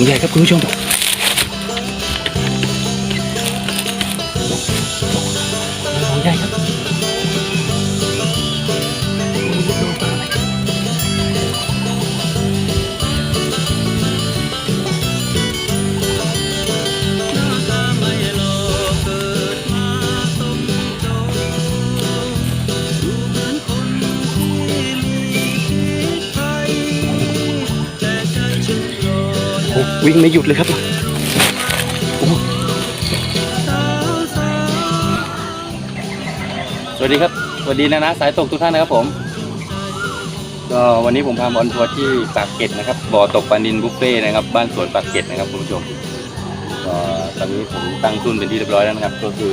ของใหญ่ครับคุณผู้ชม วิ่งไม่หยุดเลยครับสวัสดีครับสวัสดีนะนะสายตกทุกท่านนะครับผมก็วันนี้ผมพาบอลทัวร์ที่ปากเกร็ดนะครับบ่อตกปลานินบุฟเฟ่ต์นะครับ บ้านสวนปากเกร็ดนะครับคุณผู้ชมก็ตอนนี้ผมตั้งทุนเป็นที่เรียบร้อยแล้วนะครับ ก็คือ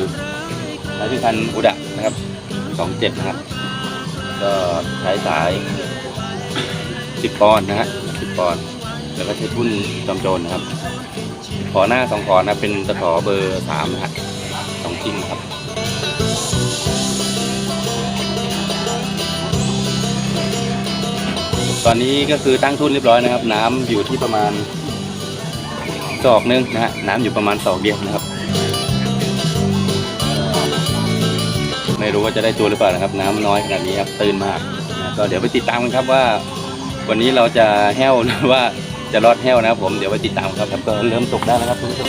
สายพิพันธ์อุดะนะครับสองเจ็ดนะครับ ก็ใช้สายสิบปอนด์นะฮะสิบปอนด์ แล้วก็ใช้ทุ่นจอมโจรนะครับ ขอหน้าสองขอนะเป็นตะขอเบอร์สามนะฮะสองชิ้นครับตอนนี้ก็คือตั้งทุ่นเรียบร้อยนะครับ น้ำอยู่ที่ประมาณศอกนึงนะฮะน้ำอยู่ประมาณศอกเดียวนะครับ ไม่รู้ว่าจะได้ตัวหรือเปล่านะครับ น้ำน้อยขนาดนี้ครับตื่นมากนะก็เดี๋ยวไปติดตามกันครับว่า วันนี้เราจะแห้วหรือว่า จะรอดแห้วนะครับผมเดี๋ยวไปติดตามครับครับก็เริ่มตกได้แล้วครับคุณผู้ชม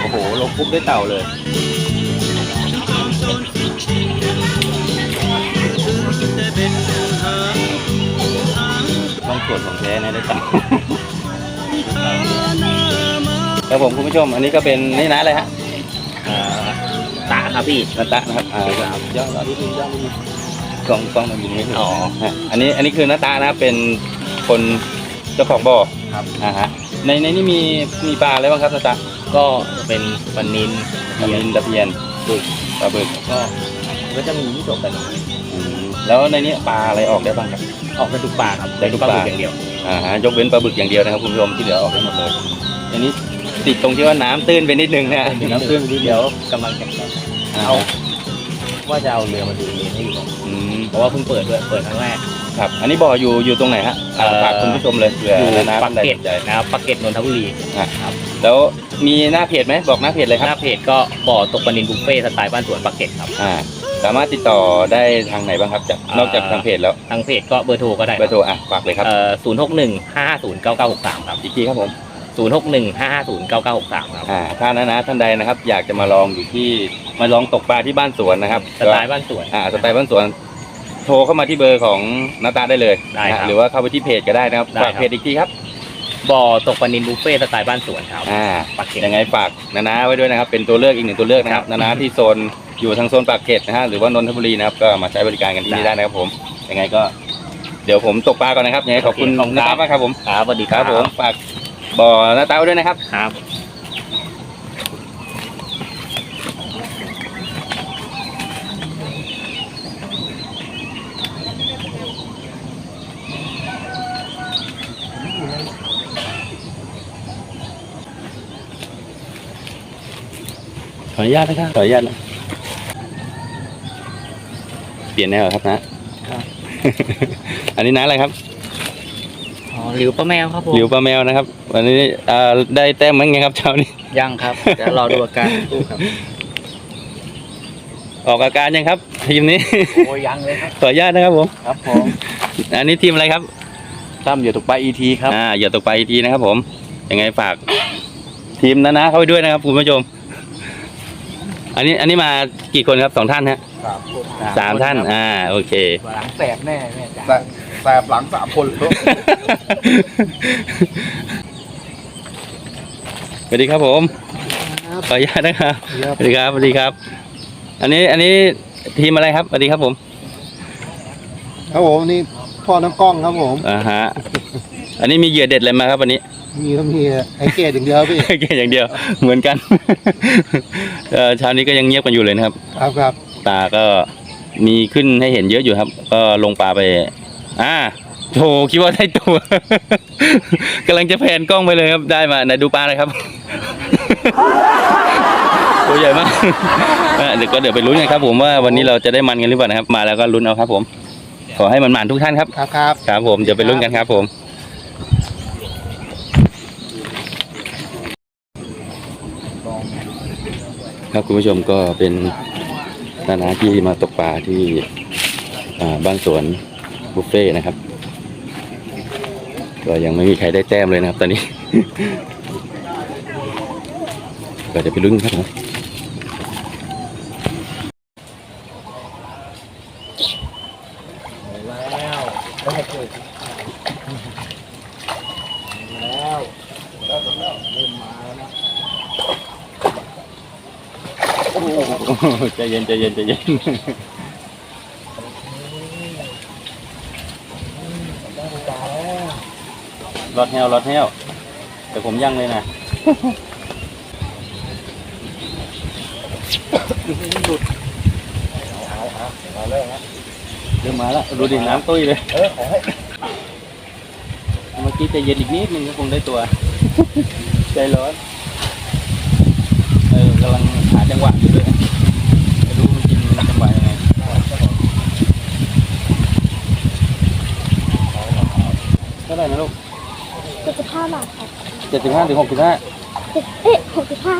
โอ้โหลงปุ๊บได้เต่าเลยต้องตรวจของแท้นะได้เต่าครับผมคุณผู้ชม อันนี้ก็เป็นนี่นะอะไรฮะ ตาครับพี่นาตะนะครับอ่าครับย่องนิดนึงย่องนิดนึงกล้องกล้องมันยิงไม่ถึงอ๋อฮะอันนี้อันนี้คือนาตะนะครับเป็นคนเจ้าของบ่อครับอ่าฮะในในนี้มีมีปลาอะไรบ้างครับนาตะก็เป็นปลานินปลานินตะเพียนบึกปลาบึกก็ก็จะมีที่ตกกันอืมแล้วในนี้ปลาอะไรออกได้บ้างครับออกกันทุกปลาครับได้ทุกปลาบึอย่างเดียวอ่าฮะยกเว้นปลาบึกอย่างเดียวนะครับคุณผู้ชมที่เหลือออกได้หมดเลยอันนี้ติดตรงที่ว่าน้ำตื้นไปนิดนึงนะฮะน้ำตื้นไปนิดเดีเดี๋ยยววกำลังจะอ่า เอาว่าจะเอาเรือมาดูเรือให้อยู่อืมเพราะว่าเพิ่งเปิดด้วยเปิดครั้งแรกครับ อันนี้บ่ออยู่อยู่ตรงไหนฮะอ่าเอ่อฝากคุณผู้ชมเลยเผื่ออยู่น้ำปักท่านใดเกร็ดสนใจ นะครับปักเกร็ดนนทบุรีอะ ครับแล้วมีหน้าเพจไหมบอกหน้าเพจเลยคหรับน้าเพจก็บ่อตกปลานินบุฟเฟ่ต์สไตล์บ้านสวนปักเกร็ดครับ อ่าสามารถติดต่อได้ทางไหนบ้างครับจากอ่านอกจากทางเพจแล้วทางเพจก็เบอร์โทรก็ได้เบอร์โทรอะฝากเลยครับ เอ่อศูนย์หกหนึ่งห้าห้าศูนย์เก้าเก้าหกสามครับ อีกทีครับผม ศูนย์หกหนึ่งห้าห้าศูนย์เก้าเก้าหกสามครับ อ่าถ้านะนะท่านใดนะครับ อยากจะมาลองอยู่ที่มาลองตกปลาที่บ้านสวนนะครับสไตล์บ้านสวน อ่าสไตล์บ้านสวน โทรเข้ามาที่เบอร์ของนาตาได้เลยได้ครับนะหรือว่าเข้าไปที่เพจก็ได้นะครับได้ฝากครับเพจอีกทีครับบ่อตกปลานินบุฟเฟ่ต์สไตล์บ้านสวนครับอ่าปักเกร็ดยังไงฝากนานาไว้ด้วยนะครับ เป็นตัวเลือกอีกหนึ่งตัวเลือกนะครับครับ นานาที่โซนอยู่ทางโซนปากเกร็ดนะฮะหรือว่านนทบุรีนะครับก็มาใช้บริการกันที่นี่ได้ได้นะครับผมยังไงก็ เดี๋ยวผมตกปลาก่อนนะครับยังไงขอบคุณโอเคขอบคุณนาครัตาบมากครับผม ครับสวัสดีครับผมฝาก บ่อนาตาไว้ด้วยนะครับ ครับขออนุญาตนะครับขออนุญาตนะเปลี่ยนแนวเหรอครับนะ อันนี้นะอะไรครับอ๋อ หลิวป้าแมวครับผมหลิวปลาแมวนะครับ วันนี้อ่าได้แต้มมั้งไงครับเช้านี้ยังครับเดี๋ยวรอดูอาการตู้ครับออกอาการยังครับทีมนี้ โอ้ยยังเลยครับขออนุญาตนะครับผมครับผมอันนี้ทีมอะไรครับตั้มอยู่ตกปลาอีทีครับอ่าอย่าตกไปทีนะครับ ผมยังไงฝาก ทีมนะนะเข้าไปด้วยนะครับคุณผู้ชม อันนี้อันนี้มากี่คนครับสองท่านฮะสามท่าน อ่า โอเคหลังแสบแน่แม่จ้าแสบแสบหลังสามคนเลยสวัสดีครับผมขออนุญาตนะครับสวัสดีครับสวัสดีครับ อันนี้อันนี้ทีมอะไรครับสวัสดีครับผมครับผมนี่พ่อน้ำกล้องครับผมอ่าฮะอันนี้มีเหยื่อเด็ดอะไรมาครับวันนี้ มีก็มีไอ้เกดอย่างเดียวพี่แค่อย่างเดียว เหมือนกันเอ่อเช้านี้ก็ยังเงียบกันอยู่เลยนะครับ ครับครับตาก็มีขึ้นให้เห็นเยอะอยู่ครับ ก็ลงปลาไป อ่าโถคิดว่าได้ตัว กำลังจะแพนกล้องไปเลยครับได้มาไหนดูปลาหน่อยครับ ตัวใหญ่มากอะเดี๋ยวก็เดี๋ยวไปลุ้นกันครับ ผมว่าวันนี้เราจะได้มันกันหรือเปล่านะครับ มาแล้วก็ลุ้นเอาครับผม ขอให้มันหมานทุกท่านครับครับครับครับผมเดี๋ยวไปลุ้นกันครับผมครับคุณผู้ชมก็เป็นนานาที่มาตกปลาที่อ่าบ้านสวน บุฟเฟ่นะครับ ก็ยังไม่มีใครได้แต้มเลยนะครับ ตอนนี้ ก็จะไปลุ้นครับผมแล้วแล้วเริ่มมาแล้วนะใจเย็นใจเย็นใจเย็น ได้ปลาแล้ว รอดแฮวรอดแฮวแต่ผมยั่งเลยนะหลุดเอาเอาเอาเริ่มนะเริ่มมาแล้วดูดิน้ำตุ้ยเลย เออขอให้เมื่อกี้ใจเย็นอีกนิดนึงก็คงได้ตัว ใจร้อน เออกำลังหาจังหวะอยู่ด้วยไม่รู้มันกินจังหวะยังไงเท่าไหร่นะลูก ห้าบาทครับเจ็ดสิบห้าถึงหกสิบห้าเจ็ดเอ๊ะหกสิบห้า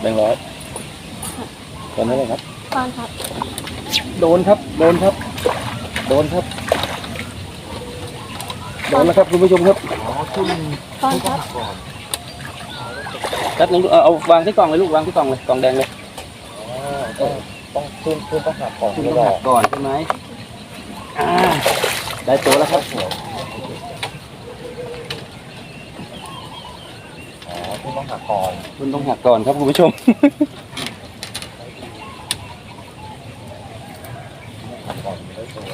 แบงค์ร้อยตอนนี้เลยครับ ตอนครับ โดนครับ โดนครับ โดนครับ โดนแล้วครับคุณผู้ชมครับอ๋อขึ้นตอนครับก่อนแป๊บนึงลูกเอาเอาวางที่กล่องเลยลูกวางที่กล่องเลยกล่องแดงเลยอ๋อต้องต้องขึ้นขึ้นต้องหักก่อนคุณไม่ต้องได้หักก่อนใช่ไหมอ่าได้ตัวแล้วครับ อ๋อขึ้นต้อง หักก่อนคุณต้องหักก่อนครับคุณผู้ชม หักก่อนได้ตัว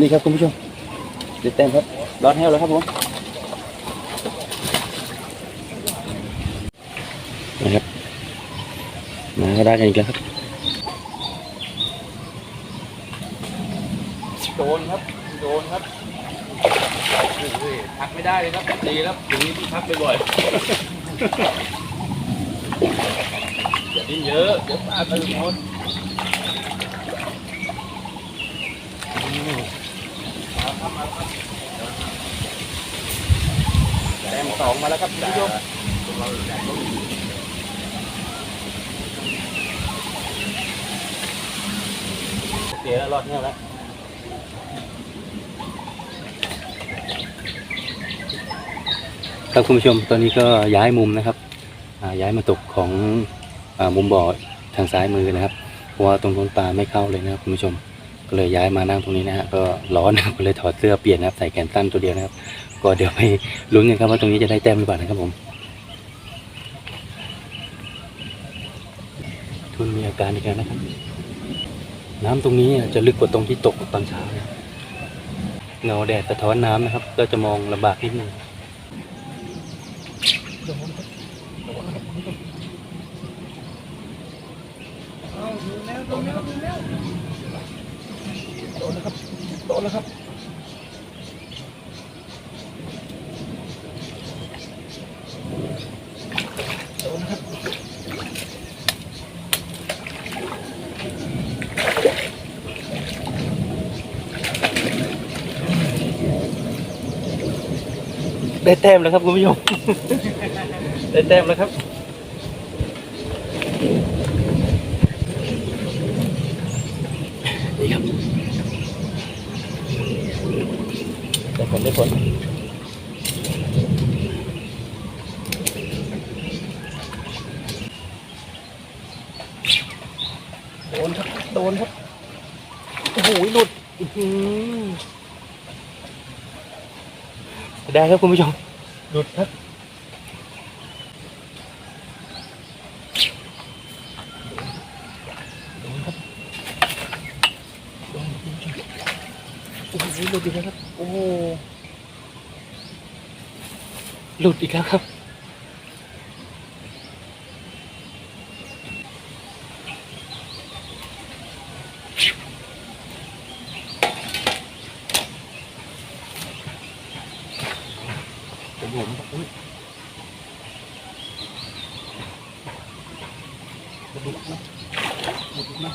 นี่ครับคุณผู้ชมเด็ดเต็มครับรอดแห้วแล้วครับผมนะครับมาก็ได้กันอีกแล้วครับโดนครับโดนครับโอ้ย พักไม่ได้เลยครับดีครับอย่างนี้ที่พักบ่อยๆอย่าดิ้นเยอะเดี๋ยวปลาไปหมดแต้มสองมาแล้วครับคุณผู้ชมโอเคแล้วรอดแน่แล้ว ครับคุณผู้ชมตอนนี้ก็ย้ายมุมนะครับย้ายมาตกของอมุมบ่อทางซ้ายมือนะครับเพราะว่าตรงต้นปลาไม่เข้าเลยนะครับคุณผู้ชมก็เลยย้ายมานั่งตรงนี้นะฮะก็ร้อนก็เลยถอดเสื้อเปลี่ยนนะครับใส่แขนสั้นตัวเดียวนะครับ ก็เดี๋ยวไปลุ้นกันครับว่าตรงนี้จะได้แต้มหรือเปล่านะครับผม ทุนมีอาการอีกแล้วนะครับ น้ำตรงนี้จะลึกกว่าตรงที่ตกตอนเช้านะเงาแดดสะท้อนน้ำนะครับ ก็จะมองลำบากนิดนึง ได้แต้มแล้วครับคุณผู้ชม ได้แต้มแล้วครับ นี่ครับได้ผลได้ผลโดนครับ โดนครับ โอ้โหหลุดอื้อหือ ได้ครับคุณผู้ชมหลุดครับโอ้โหหลุดอีกแล้วครับ โอ้โหหลุดอีกแล้วครับ จะอยู่มั้ยอุ้ยกระดูกนะกระดูกนะ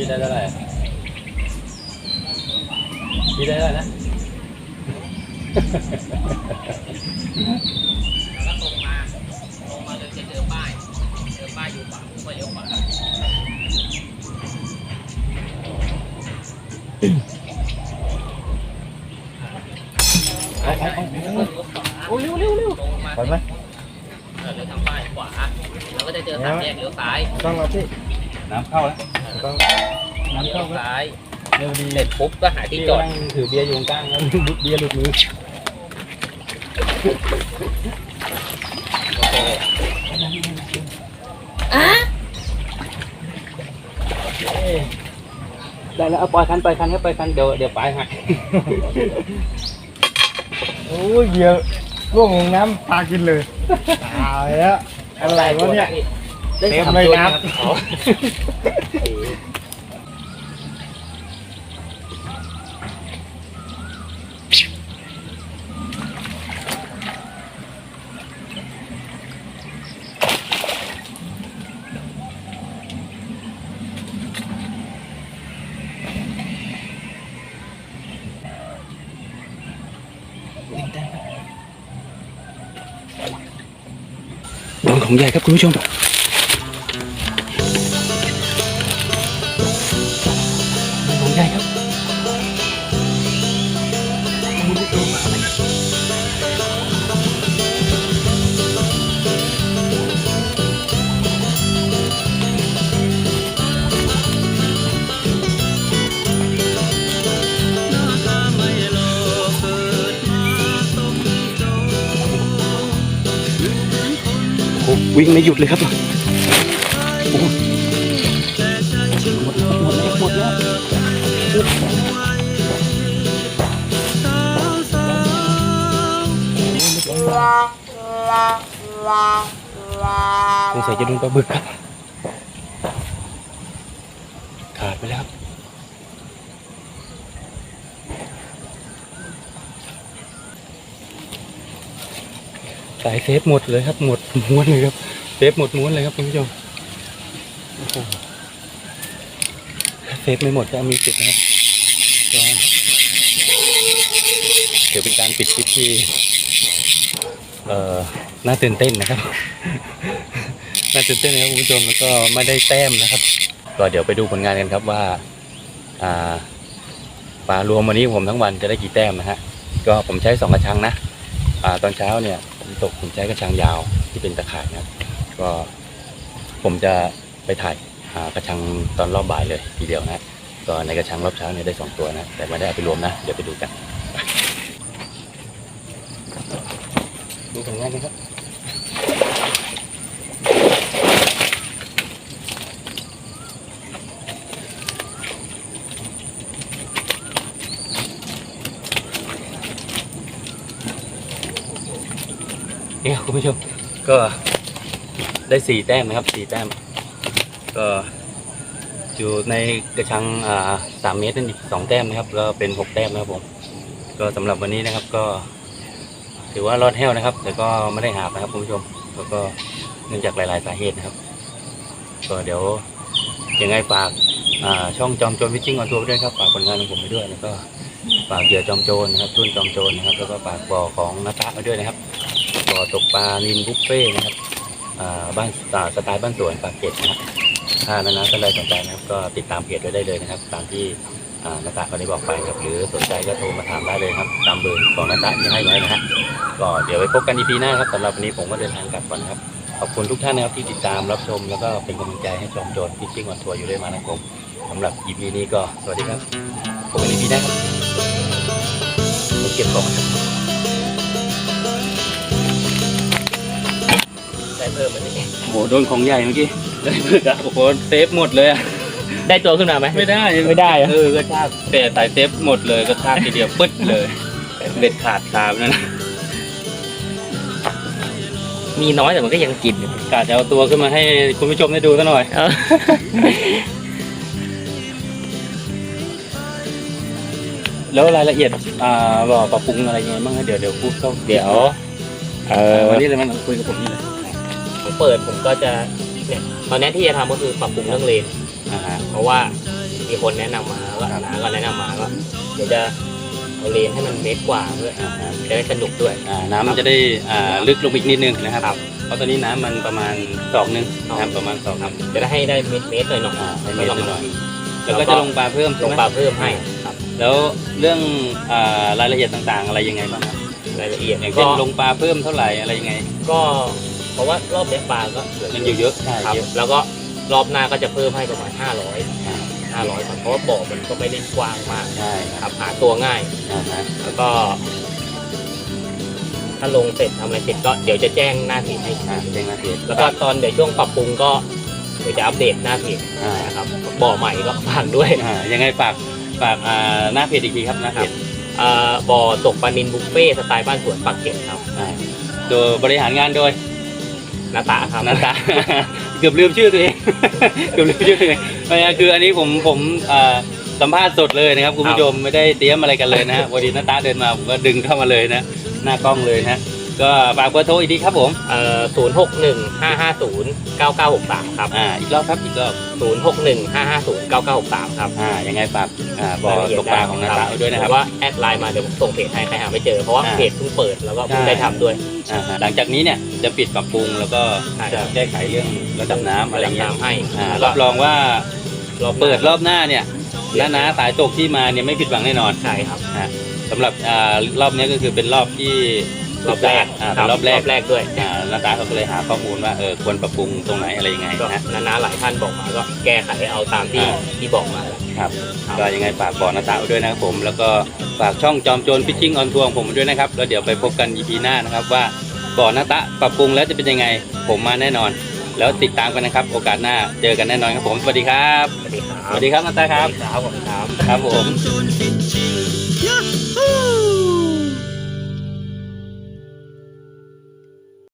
พี่ได้เท่าไหร่พี่ได้เท่าไหร่นะแล้วตรงมาตรงมาเลยจะเจอป้ายเจอป้ายอยู่ขวาผมก็เลี้ยวขวาโอ้เร็วเร็วเร็วตรงมาไปไหมเออเลี้ยวทางป้ายขวาแล้วก็จะเจอสามแยกเลี้ยวซ้าย ต้องเราพี่น้ำเข้าแล้ว ต้องเลี้ยวซ้ายเร็วดีเสร็จปุ๊บก็หาที่จอด นั่งถือเบียร์อยู่กลางแล้วเบียร์หลุดมือโอเคได้แล้วเอาปล่อยคันปล่อยคันครับปล่อยคันเดี๋ยวเดี๋ยวปลายหักโอ้ยเยอะร่วงลงน้ำปลากินเลยตายแล้วอะไรวะเนี่ยได้เต็มสามเลยตัวครับอ๋อ งใหญ่ครับคุณผู้ชมของใหญ่ครับ วิ่งไม่หยุดเลยครับโอ้หมดแล้วหมดแล้วหมดแล้วสงสัยจะโดนปลาบึกครับ ขาดไปแล้วครับ สายเซฟหมดเลยครับ หมดม้วนเลยครับเซฟหมดม้วนเลยครับคุณผู้ชมเซฟไม่หมดก็มีสิทธิ์นะครับเดี๋ยวเป็นการปิดคลิปที่เอ่อน่าตื่นเต้นนะครับ น่าตื่นเต้นนะครับคุณผู้ชมแล้วก็ไม่ได้แต้มนะครับ ก็เดี๋ยวไปดูผลงานกันครับว่าอ่าปลารวมวันนี้ผมทั้งวันจะได้กี่แต้มนะฮะก็ผมใช้สองกระชังนะอ่าตอนเช้าเนี่ย ตกผมใช้กระชังยาวที่เป็นตะข่ายนะครับ ก็ผมจะไปถ่ายอ่ากระชังตอนรอบบ่ายเลยทีเดียวนะก็ในกระชังรอบเช้าเนี่ยได้สองตัวนะ แต่ไม่ได้เอาไปรวมนะ เดี๋ยวไปดูกันดูผลงานกันครับ เนี่ยคุณผู้ชมก็ได้สี่แต้มนะครับสี่แต้ม ก็อยู่ในกระชังอ่าสามเมตรนั่นอีกสองแต้มนะครับก็เป็นหกแต้มนะครับผม ก็สำหรับวันนี้นะครับก็ ถือว่ารอดแห้วนะครับ แต่ก็ไม่ได้หาบนะครับคุณผู้ชมแล้วก็เนื่องจากหลาย ๆ สาเหตุนะครับ ก็เดี๋ยวยังไงฝากอ่าช่องจอมโจรวิจิ้งออนทัวร์ด้วยครับฝากผลงานของผมไปด้วยแล้วก็ฝากเหยื่อจอมโจรนะครับทุ่นจอมโจรนะครับแล้วก็ฝากบ่อของนักะไปด้วยนะครับ ตกปลานินบุฟเฟ่นะครับบ้านสไตล์บ้านสวนปากเกร็ดนะครับถ้านานาท่านใดสนใจนะครับ ก็ติดตามเพจไว้ได้เลยนะครับ ตามที่อ่านาตาเขาได้บอกไปครับหรือสนใจก็โทรมาถามได้เลยครับ ตามเบอร์ของนาตาที่ให้ไว้นะฮะก็เดี๋ยวไว้พบกันอีพีหน้าครับสำหรับวันนี้ผมก็เดินทางกลับก่อนครับขอบคุณทุกท่านนะครับที่ติดตามรับชมแล้วก็เป็นกำลังใจให้จอมโจรพิชชิ่งออนทัวร์อยู่ด้วยมานะครับสำหรับ EP นี้ก็สวัสดีครับพบกันอีพีหน้าครับผมเก็บของครับ พิ่มมันจะแข็งโอ้โหโดนของใหญ่เมื่อกี้ได้เพื่อกอะโอ้โหเซฟหมดเลยอะได้ตัวขึ้นมาไหมไม่ได้ไม่ได้เหรอเออกระชากแต่สายเซฟหมดเลยกระชากทีเดียวปึ๊ดเลยเบ็ดขาดคามนั่นนะมีน้อยแต่มันก็ยังกินอยู่กาจะเอาตัวขึ้นมาให้คุณผู้ชมได้ดูซะหน่อย เออแล้วรายละเอียดอ่าบอกปรับปรุงอะไรยังไงบ้างนะเดี๋ยวเดี๋ยวพูดเข้าเดี๋ยว เอเอออวันนี้เลยมันคุยกับผมนี่เลย ผมเปิดผมก็จะเนี่ยตอนนี้ที่จะทำก็คือปรับปรุงเรื่องเลน อ่าฮะ เพราะว่ามีคนแนะนำมาก็ครับนาก็แนะนำมาก็เดี๋ยวจะเอาเลนให้มันเมตรกว่าเพื่ออ่าฮะจะได้สนุกด้วย อ่าน้ำมันจะได้อ่าลึกลงไปอีกนิดนึงนะครับ ครับเพราะตอนนี้น้ำมันประมาณศอกหนึงนะครับประมาณศอกหคนึรับงจะได้ให้ได้เมตรเมตรหน่อยหน่อยอ่าให้ไม่เมตลรงหน่อย แล้แล้ววก็ก็จะลงปลาเพิ่มลใช่งไหมปลาเพิ่มให้ครับแล้วเรื่องอ่ารายละเอียดต่างๆ อะไรยังไงบ้างครับรายละเอียดอย่างก็เช่นลงปลาเพิ่มเท่าไหร่อะไรยังไง ก็เพ ราะว่ารอบเนี้ยปลาก็เหลือมันอยู่เยอะใช่ครับเยอะ แล้วก็รอบหน้าก็จะเพิ่มให้ประมาณ 500อ่า500ครับเพราะว่าบ่อมันก็ไม่ได้กว้างมากใช่คครับรับหาตัวง่าย อ่าฮะแล้วก็ ถ้าลงเสร็จทำอะไรเสร็จก็เดี๋ยวจะแจ้งหน้าเพจให้อ่าเด้งมาเสียแล้วก็ตอนเดี๋ยวช่วงปรับปรุงก็เดี๋ยวจะอัปเดตหน้าเพจอ่านะครับบ่อใหม่ก็ฝากด้วย อ่ายังไงฝากฝากอ่าหน้าเพจอีกทีครับหน้าเพจอ่าบ่อตกปลานินบุฟเฟ่ต์สไตล์บ้านสวนปักเกร็ดครับ อ่าโดยบริหารงานโดย นาตาครับนันตา เกือบลืมชื่อตัวเอง เกือบลืมชื่อตัวเองไม่ใช่คืออันนี้ผมผมอ่าสัมภาษณ์สดเลยนะครับคุณผู้ชมไม่ได้เตรียมอะไรกันเลยนะฮะวันนี้นันตาเดินมาผมก็ดึงเข้ามาเลยนะ หน้ากล้องเลยนะ ก็ฝากเบอร์โทรอีกทีครับผมเอ่อศูนย์หกหนึ่งห้าห้าศูนย์เก้าเก้าหกสามครับอ่าอีกรอบครับอีกรอบศูนย์หกหนึ่งห้าห้าศูนย์เก้าเก้าหกสามครับ อ่ายังไงฝากอ่าบอตกปลาของนันตาไว้ด้วยนะครับหอว่าแอดไลน์มาเดี๋ยวผมส่งเพจให้ใครหาไม่เจอเพราะว่าอ่าเพจเพิ่งเปิดแล้วก็เพิ่งใช่ได้ทำด้วย อ่าฮะหลังจากนี้เนี่ยจะปิดปรับปรุงแล้วก็ใช่จะแก้ไขเรื่องระดับน้ำอะไรเงี้ยน้ำให้อ่าแล้วรับรองว่ารอบเปิดรอบหน้าเนี่ยน้านาสายตกที่มาเนี่ยไม่ผิดหวังแน่นอน ใช่ครับสำหรับอ่ารอบนี้ก็คือเป็นรอบที่ รอบแรกอ่าเป็นรอบแรกรอบแรกด้วยอ่านาตาเขาก็เลยหาข้อมูลว่าเออควรปรับปรุงตรงไหนอะไรยังไงก็นะนานาหลายท่านบอกมาก็แก้ไขเอาตามที่อ่าที่บอกมาครับครับก็ยังไงฝากบอกนาตาไว้ด้วยนะครับผมแล้วก็ฝากช่องจอมโจรฟิชชิ่งออนทัวร์ผมด้วยนะครับแล้วเดี๋ยวไปพบกัน EP หน้านะครับว่าบ่อนาตะปรับปรุงแล้วจะเป็นยังไงผมมาแน่นอน แล้วติดตามกันนะครับ โอกาสหน้าเจอกันแน่นอนครับผมสวัสดีครับสวัสดีครับสวัสดีครับนาตาครับสวัสดีครับผมครับครับผม